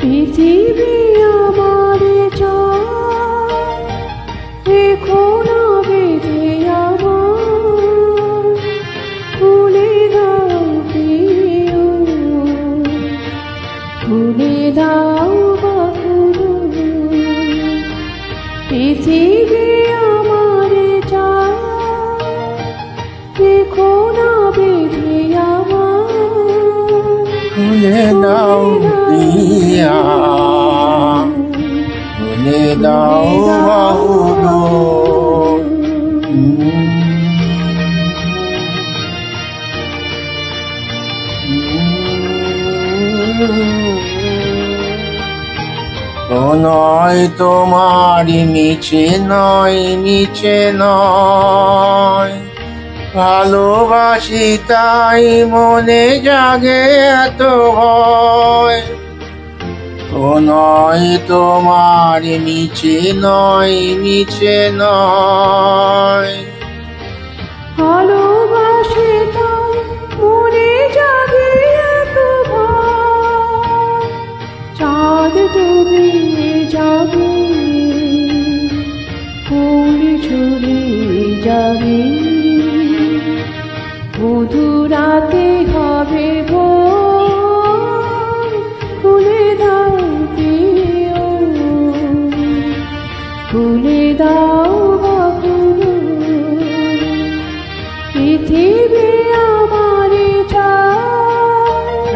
পৃথিবী পৃথিবী আমারে চায় রেখো না বেঁধে আমার ভুলে দাও প্রিয়া ভুলে দাও বাহুলো ও নয় তোমার নিচে নয় নিচে নয়। ভালোবাসি তাই মনে জাগে এত ভয়। ও নয় তোমার নিচে নয় নিচে নয়। ভালোবাসে যাবে। মধুরাতে হবে খুলে দাও প্রিয়। খুলে দাও পৃথিবী আমারে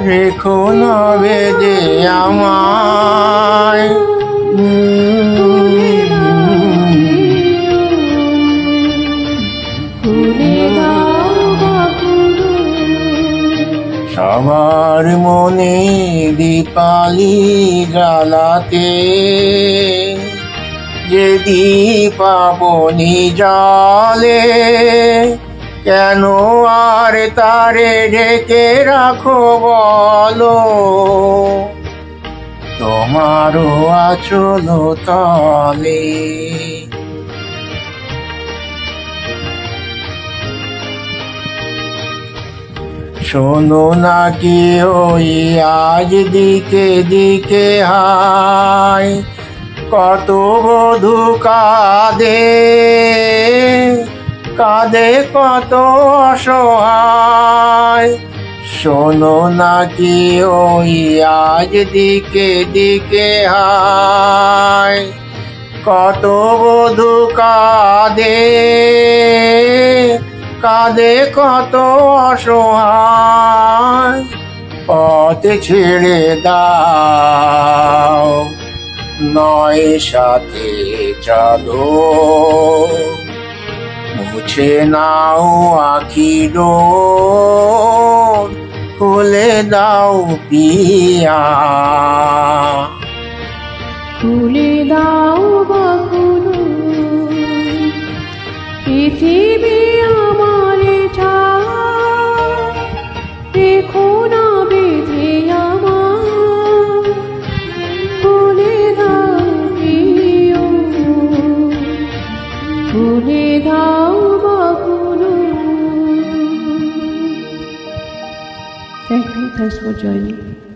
রেখো না বেদে আমায়। সবার মনে দীপালি জ্বালাতে, যে দীপাবনি জালে কেন আর তারে ঢেকে রাখো বলো? তোমারও আচল তলে শোনো নাকি ওই আজ দিকে দিকে হায়, কত বধু কাঁদে কাঁদে কত অসহায়। শোনো নাকি ওই আজ দিকে দিকে হায়, কত বধু কাঁদে। কাঁদে কত অসহায়। পথ ছেড়ে দাও, নয় সাথে চলো মুছে নাও আখির খুলে দাও পিয়া। খুলে পৃথিবী আমারে দেখো না বেঁধে আমার খুলে দাও প্রিয় খুলে দাও বাহুলো Thank you. Thanks for joining.